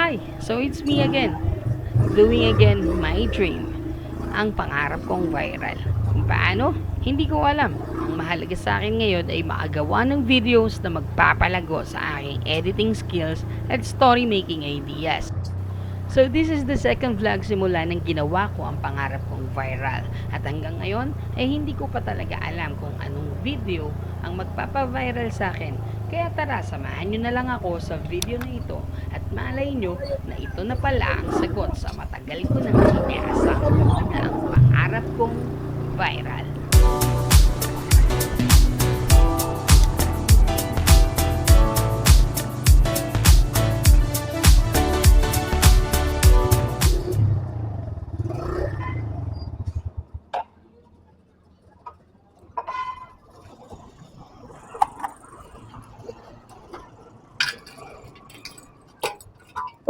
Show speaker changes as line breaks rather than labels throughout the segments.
Hi! So it's me again. Doing again my dream. Ang pangarap kong viral. Kung paano? Hindi ko alam. Ang mahalaga sa akin ngayon ay makagawa ng videos na magpapalago sa aking editing skills at story making ideas. So this is the second vlog simula nang ginawa ko ang pangarap kong viral. At hanggang ngayon ay hindi ko pa talaga alam kung anong video ang magpapaviral sa akin. Kaya tara, samahan nyo na lang ako sa video na ito malay nyo na ito na pala ang sagot sa matagal ko nang iniasang na ang pangarap kong viral.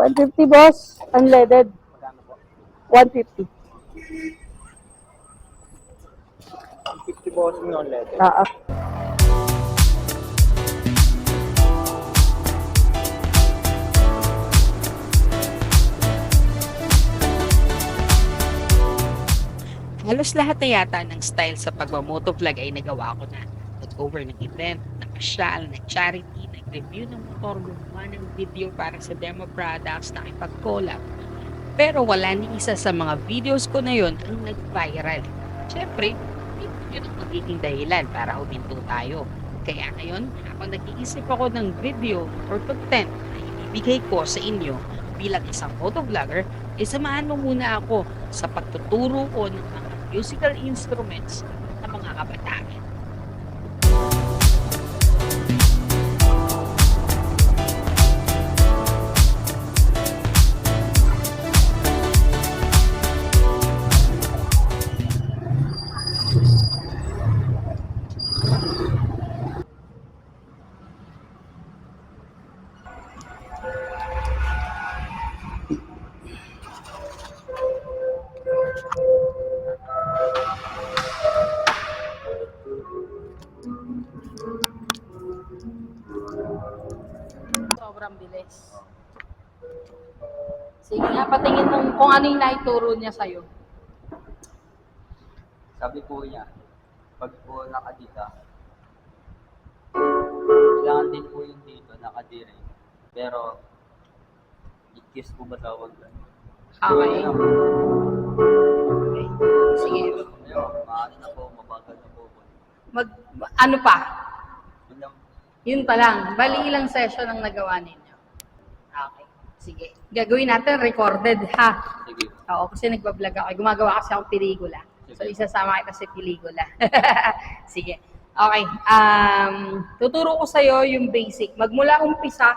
One fifty boss, unleaded. One fifty.
50 boss yung non-letter.
Ah,
Halos lahat na yata ng style sa pagmamotovlog ay nagawa ko na. Nag-over ng event, nakasyal, nag-charity, nag-review ng motor, gumawa ng video para sa demo products, nakipag-collab. Pero wala ni isa sa mga videos ko na yon ang nag-viral. Siyempre, yun ang magiging dahilan para huminto tayo. Kaya ngayon, habang nag-iisip ako ng video or content na ibibigay ko sa inyo bilang isang motovlogger, eh samahan mo muna ako sa pagtuturo ko ng mga musical instruments ng mga kabataan.
Sobrang bilis. Sige nga, patingin mo kung ano yung naituro niya sa'yo.
Sabi po niya, pag po nakadita, kailangan din po yung dito, nakadire. Pero, i-kiss po ba tawag doon?
Okay.
Ayun,
okay. Sige.
ayun, maano na po, mabagal na po.
Mag, ano pa?
Yun
pa lang. Bali ilang session ang nagawa ninyo. Okay. Sige. Gagawin natin recorded, ha?
Sige.
Oo, kasi nagbablog ako. Gumagawa kasi akong pelikula. So, isasama kita sa pelikula. Sige. Okay. Um, tuturo ko sa'yo yung basic. Magmula umpisa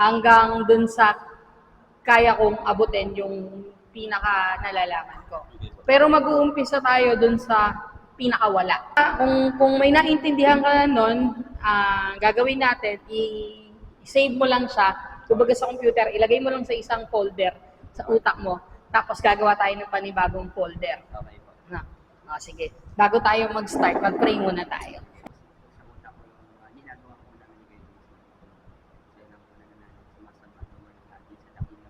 hanggang dun sa kaya kong abutin yung pinaka nalalaman ko. Pero mag-uumpisa tayo dun sa pinakawala. Kung, kung may naintindihan ka nun, ah, gagawin natin, i-save mo lang siya. Kumbaga sa computer, ilagay mo lang sa isang folder sa utak mo. Tapos gagawa tayo ng panibagong folder.
Okay po.
Na. Ah, sige. Bago tayo mag-start, mag-pray muna tayo.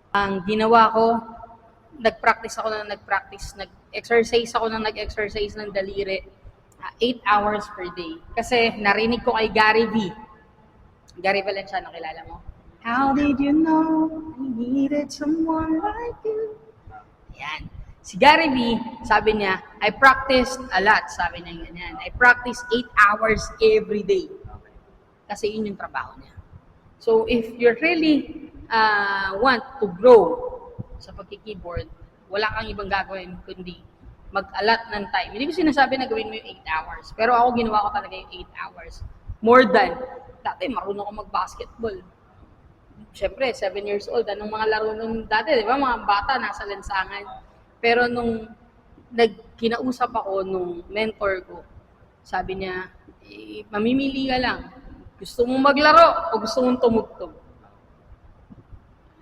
Ang ginawa ko, nag-practice ako na nag-practice, nag-exercise ako na nag-exercise ng daliri. 8 hours per day. Kasi narinig ko kay Gary V. Gary Valenciano, kilala mo? How did you know I needed someone like you? Yan. Si Gary V, sabi niya, I practiced a lot. Sabi niya ganyan. I practice 8 hours every day. Kasi yun yung trabaho niya. So, if you really uh, want to grow sa pagki-keyboard, wala kang ibang gagawin kundi mag-alat ng time. Hindi ko sinasabi na gawin mo yung 8 hours. Pero ako ginawa ko talaga yung 8 hours. More than, dati marunong ako mag-basketball. Siyempre, 7 years old. Anong mga laro nung dati, di ba? Mga bata nasa lansangan. Pero nung nagkinausap ako nung mentor ko, sabi niya, eh, mamimili ka lang. Gusto mong maglaro o gusto mong tumugtog?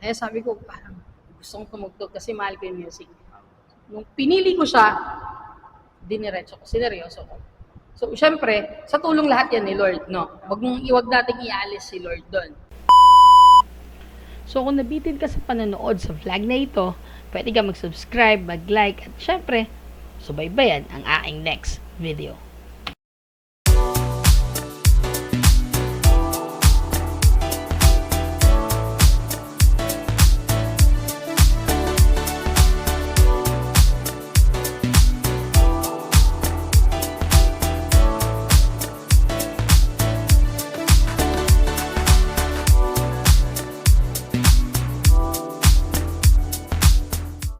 Eh, sabi ko, parang gusto kong tumugtog kasi mahal ko yung music. Nung pinili ko siya, diniretso ko, sineryoso ko. So, syempre, sa tulong lahat yan ni Lord, no? Wag mong iwag nating ialis si Lord doon.
So kung nabitin ka sa panonood sa vlog na ito, pwede ka mag-subscribe, mag-like, at syempre, subaybayan ang aking next video.